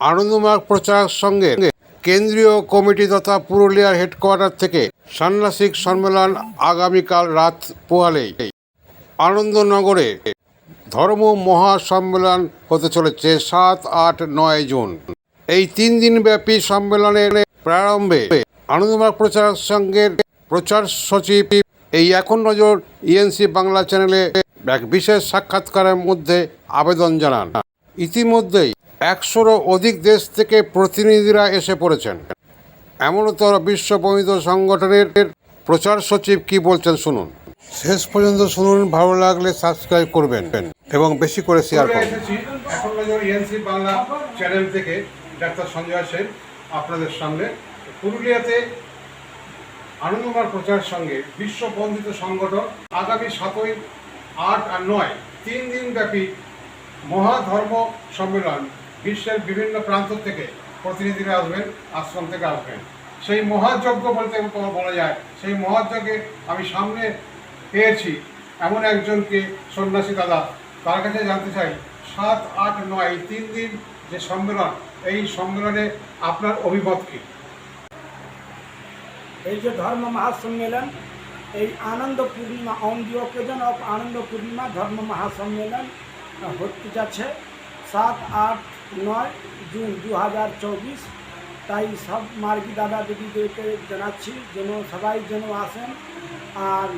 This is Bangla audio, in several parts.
আনন্দমার্গ প্রচারক সঙ্গে কেন্দ্রীয় কমিটি তথা পুরুলিয়ার হেডকোয়ার্টার থেকে সান্নাসিক সম্মেলন আগামীকাল রাত পোহালেই আনন্দনগরে ধর্ম মহাসম্মেলন হতে চলেছে সাত, আট, নয় জুন। এই তিন দিনব্যাপী সম্মেলনের প্রারম্ভে আনন্দমার্গ প্রচারক সংঘের প্রচার সচিব এই এখন নজর ইএনসি বাংলা চ্যানেলে এক বিশেষ সাক্ষাৎকারের মধ্যে আবেদন জানান। ইতিমধ্যেই একশোরও অধিক দেশ থেকে প্রতিনিধিরা এসে পড়েছেন। এমনতর বিশ্ব প্রমিত সংগঠনের প্রচার সচিব কি বলছেন শুনুন। শেষ পর্যন্ত শুনুন ভালো লাগলে সাবস্ক্রাইব করবেন এবং বেশি করে শেয়ার করবেন। এখন ইএনসি বাংলা চ্যানেল থেকে ডাক্তার সঞ্জয় সেন আপনাদের সামনে। পুরুলিয়াতে আনন্দমার প্রচার সঙ্গে বিশ্ব বন্ধিত সংগঠন আগামী সাতই আট আর নয় তিন দিন ব্যাপী মহাধর্ম সম্মেলন বিশ্বের বিভিন্ন প্রান্ত থেকে প্রতিনিধিরা আসবেন, আশ্রম থেকে আসবেন। সেই মহাযজ্ঞ বলতে বলা যায়, সেই মহাযজ্ঞে আমি সামনে পেয়েছি এমন একজনকে সন্ন্যাসী দাদা। তার কাছে জানতে চাই, সাত, আট, নয়, তিন দিন যে সম্মেলন, এই সম্মেলনে আপনার অভিমত কী? এই যে ধর্ম মহাসম্মেলন, এই আনন্দ পূর্ণিমা অন দি অকেজন অফ আনন্দ পূর্ণিমা, ধর্ম মহাসম্মেলন হতে যাচ্ছে। সাত, আট নয় জুন দু হাজার চব্বিশ। তাই সব মার্গী দাদা দিদিদেরকে জানাচ্ছি যেন সবাই যেন আসেন আর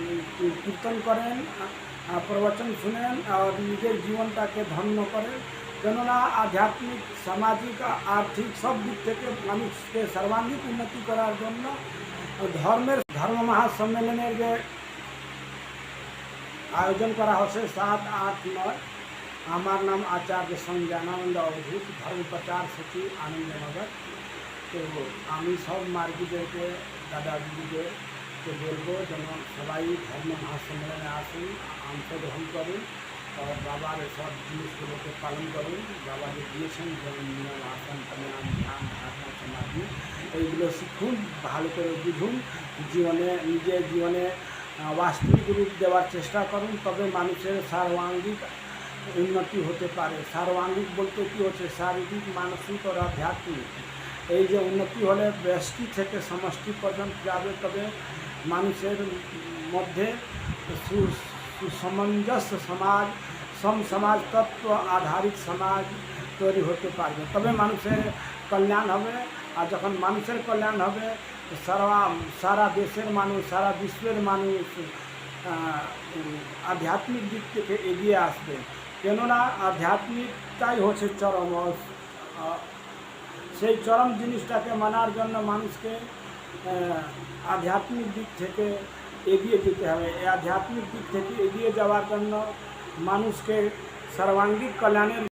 উম, কীর্তন করেন আহ, প্রবচন শুনেন আর নিজের জীবনটাকে ধন্য করেন। কেননা আধ্যাত্মিক সামাজিক আর্থিক সব দিক থেকে মানুষকে সর্বাঙ্গীন উন্নতি করার জন্য ধর্মের ধর্ম মহাসম্মেলনের যে আয়োজন করা হচ্ছে সাত আট নয় আমার নাম আচার্য সঞ্জানানন্দ অবধূত ধর্ম প্রচার সচিব আনন্দনগর। তো আমি সব মার্গীদেরকে দাদা দিদিদেরকে বলব যেন সবাই ধর্ম মহাসম্মেলনে আসুন, অংশগ্রহণ করুন আর বাবার সব জিনিসগুলোকে পালন করুন বাবা যে দিয়েছেন যেমন নিয়ম আসন প্রাণায়াম ধ্যান ধারণা সমাধি, এইগুলো শিখুন, ভালো করে বুঝুন, জীবনে, নিজের জীবনে বাস্তবিক রূপ দেওয়ার চেষ্টা করুন, তবে মানুষের সার্বাঙ্গিক উন্নতি হতে পারে। সার্বাঙ্গিক বলতে কী হচ্ছে? শারীরিক মানসিক ও আধ্যাত্মিক। এই যে উন্নতি হলে ব্যষ্টি থেকে সমষ্টি পর্যন্ত যাবে তবে মানুষের মধ্যে সু- সুসমঞ্জস্য সমাজ সম সমাজ তত্ত্ব আধারিত সমাজ তৈরি হতে পারবে। তবে মানুষের কল্যাণ হবে আর যখন মানুষের কল্যাণ হবে তো সারা সারা দেশের মানুষ সারা বিশ্বের মানুষ আহ, উম, আধ্যাত্মিক দিক থেকে এগিয়ে আসবে। কেননা আধ্যাত্মিকটাই হচ্ছে চরম সেই চরম জিনিসটাকে মানার জন্য মানুষকে আধ্যাত্মিক দিক থেকে এগিয়ে যেতে হবে। আধ্যাত্মিক দিক থেকে এগিয়ে যাওয়ার জন্য মানুষকে সর্বাঙ্গিক কল্যাণের